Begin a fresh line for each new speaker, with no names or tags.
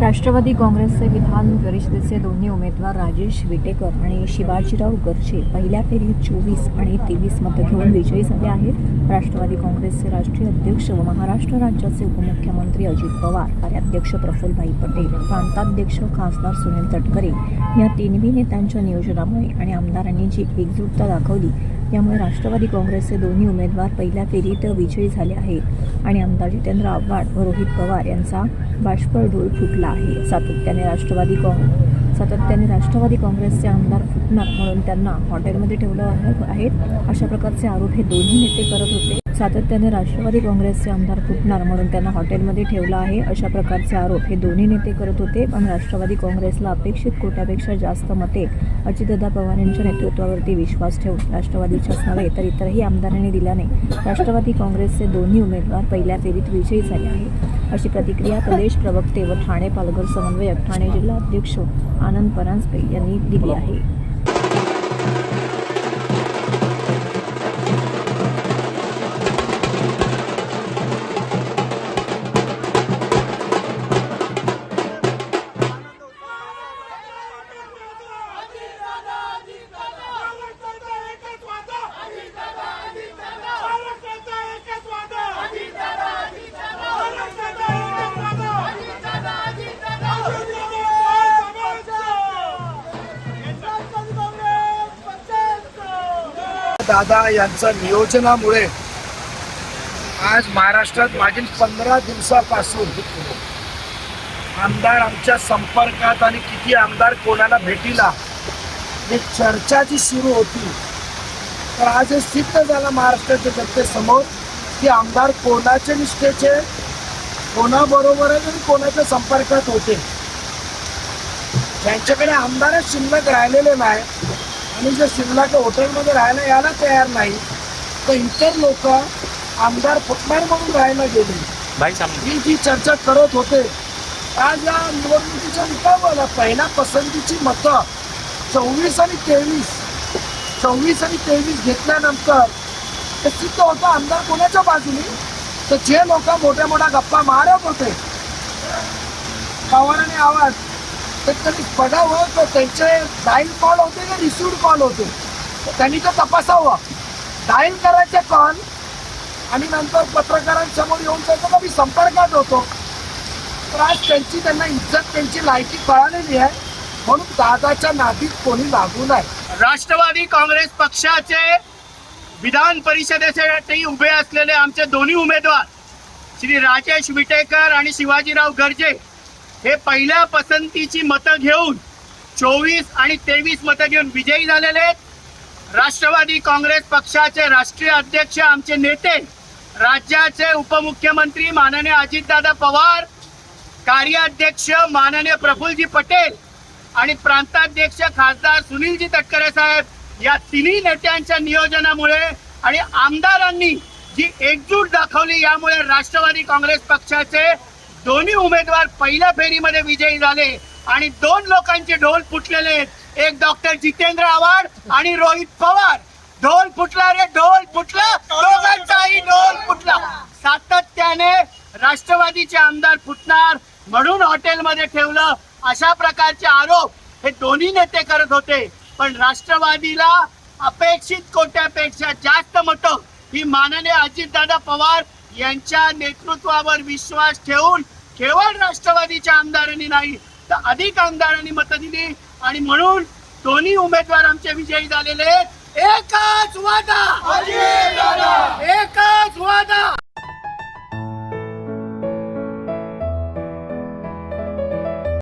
राष्ट्रवादी काँग्रेसचे विधान परिषदेचे दोन्ही उमेदवार राजेश विटेकर आणि शिवाजीराव गर्जे पहिल्या फेरीत चोवीस आणि तेवीस मतं घेऊन विजयी झाले आहेत. राष्ट्रवादी काँग्रेसचे राष्ट्रीय अध्यक्ष व महाराष्ट्र राज्याचे उपमुख्यमंत्री अजित पवार कार्याध्यक्ष प्रफुल्लभाई पटेल प्रांताध्यक्ष खासदार सुनील तटकरे या तिन्ही नेत्यांच्या नियोजनामुळे आणि आमदारांनी जी एकजुटता दाखवली यामुळे राष्ट्रवादी काँग्रेसचे दोन्ही उमेदवार पहिल्या फेरीत विजयी झाले आहेत. आणि आमदार जितेंद्र आव्हाड व रोहित पवार यांचा बाष्पळ ढोल फुटला आहे. सातत्याने राष्ट्रवादी काँग्रेस सातत्याने राष्ट्रवादी काँग्रेसचे आमदार फुटणार म्हणून त्यांना हॉटेलमध्ये ठेवलं आहेत. अशा प्रकारचे आरोप हे दोन्ही नेते करत होते. सातत्याने राष्ट्रवादी काँग्रेसचे आमदार फुटणार म्हणून त्यांना हॉटेलमध्ये ठेवलं आहे. अशा प्रकारचे आरोप हे दोन्ही नेते करत होते. पण राष्ट्रवादी काँग्रेसला अपेक्षित कोट्यापेक्षा जास्त मते अजितदादा पवार यांच्या नेतृत्वावरती विश्वास ठेवून राष्ट्रवादीच्याच नव्हे तर इतरही आमदारांनी दिल्याने राष्ट्रवादी काँग्रेसचे दोन्ही उमेदवार पहिल्या फेरीत विजयी झाले आहेत. अशी प्रतिक्रिया प्रदेश प्रवक्ते व ठाणे पालघर समन्वयक ठाणे जिल्हा अध्यक्ष आनंद परांजपे यांनी दिली आहे.
दादा यांच्या नियोजनामुळे आज महाराष्ट्रात मागील पंधरा दिवसापासून आमदार आमच्या संपर्कात आणि किती आमदार कोणाला भेटीला ही चर्चा जी सुरू होती तर आज हे सिद्ध झालं महाराष्ट्राच्या जनतेसमोर की आमदार कोणाचे निष्ठेचे कोणाबरोबर आणि कोणाच्या संपर्कात होते. ज्यांच्याकडे आमदारच शिल्लक राहिलेले नाही आणि जे शिल्लक हॉटेलमध्ये राहायला यायला तयार नाही तर इतर लोक आमदार फुटणार म्हणून राहायला गेले.
भाई
ही जी चर्चा करत होते आज या निवडणुकीच्या निकालाला पहिल्या पसंतीची मतं चोवीस आणि तेवीस चोवीस आणि तेवीस घेतल्यानंतर ते सिद्ध होतं आमदार कोणाच्या बाजूने? तर जे लोक मोठ्या मोठ्या गप्पा मारत होते पवाराने आवाज तर त्यांनी बघावं तर त्यांचे डाईल कॉल होते का रिसिव्ड कॉल होते. तर त्यांनी तर तपासावं. डायल करायचे कॉल आणि नंतर पत्रकारांसमोर येऊन त्याचा मी संपर्कात होतो. तर आज त्यांची त्यांना इज्जत त्यांची लायकी कळालेली आहे. म्हणून दादाच्या नादीत कोणी लागू नये
राष्ट्रवादी काँग्रेस पक्षाचे विधान परिषदेसाठी उभे असलेले आमचे दोन्ही उमेदवार श्री राजेश विटेकर आणि शिवाजीराव गर्जे हे पहिल्या पसंतीची मतं घेऊन चोवीस आणि तेवीस मतं घेऊन विजयी झालेले आहेत. राष्ट्रवादी काँग्रेस पक्षाचे राष्ट्रीय अध्यक्ष आमचे नेते राज्याचे उपमुख्यमंत्री माननीय अजितदादा पवार कार्याध्यक्ष माननीय प्रफुल्लजी पटेल आणि प्रांताध्यक्ष खासदार सुनीलजी तटकरे साहेब या तिन्ही नेत्यांच्या नियोजनामुळे आणि आमदारांनी जी एकजूट दाखवली यामुळे राष्ट्रवादी काँग्रेस पक्षाचे दोन्ही उमेदवार पहिल्या फेरीमध्ये विजयी झाले आणि दोन लोकांचे ढोल फुटलेले आहेत. एक डॉक्टर जितेंद्र आव्हाड आणि रोहित पवार. ढोल फुटला रे ढोल फुटला. दोघांचाही ढोल फुटला. सातत्याने राष्ट्रवादीचे आमदार फुटणार म्हणून हॉटेलमध्ये ठेवलं अशा प्रकारचे आरोप हे दोन्ही नेते करत होते. पण राष्ट्रवादीला अपेक्षित कोट्यापेक्षा जास्त मतं ही माननीय अजितदादा पवार यांच्या नेतृत्वावर विश्वास ठेवून केवळ राष्ट्रवादीच्या आमदारांनी नाही तर अधिक आमदारांनी मत दिली. आणि म्हणून दोन्ही उमेदवार आमचे विजयी झालेले आहेत. एकच वादा!